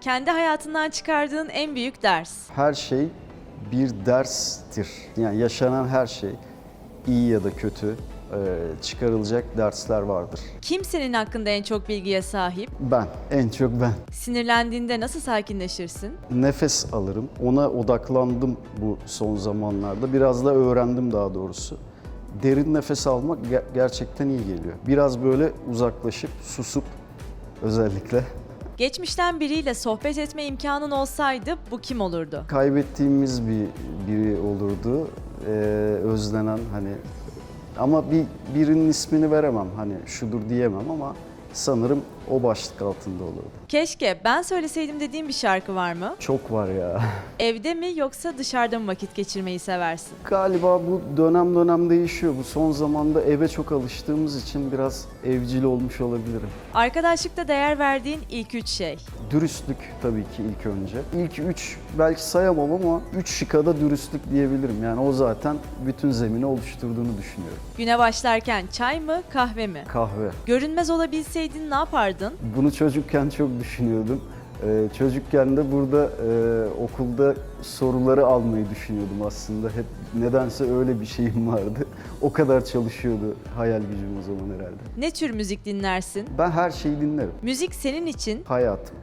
Kendi hayatından çıkardığın en büyük ders. Her şey bir derstir. Yani yaşanan her şey iyi ya da kötü e, çıkarılacak dersler vardır. Kim senin hakkında en çok bilgiye sahip? Ben, en çok ben. Sinirlendiğinde nasıl sakinleşirsin? Nefes alırım. Ona odaklandım bu son zamanlarda. Biraz da öğrendim daha doğrusu. Derin nefes almak ge- gerçekten iyi geliyor. Biraz böyle uzaklaşıp, susup özellikle Geçmişten biriyle sohbet etme imkanın olsaydı bu kim olurdu? kaybettiğimiz bir biri olurdu. Ee, özlenen hani ama bir birinin ismini veremem hani şudur diyemem ama sanırım o başlık altında olurdu. Keşke ben söyleseydim dediğim bir şarkı var mı? Çok var ya. Evde mi yoksa dışarıda mı vakit geçirmeyi seversin? Galiba bu dönem dönem değişiyor. Bu son zamanda eve çok alıştığımız için biraz evcil olmuş olabilirim. Arkadaşlıkta değer verdiğin ilk üç şey. Dürüstlük tabii ki ilk önce. İlk üç belki sayamam ama üç şıkada dürüstlük diyebilirim. Yani o zaten bütün zemini oluşturduğunu düşünüyorum. Güne başlarken çay mı kahve mi? Kahve. Görünmez olabilseydin ne yapardın? Bunu çocukken çok düşünüyordum. Ee, çocukken de burada e, okulda soruları almayı düşünüyordum aslında. Hep nedense öyle bir şeyim vardı. O kadar çalışıyordu hayal gücüm o zaman herhalde. Ne tür müzik dinlersin? Ben her şeyi dinlerim. Müzik senin için Hayatım.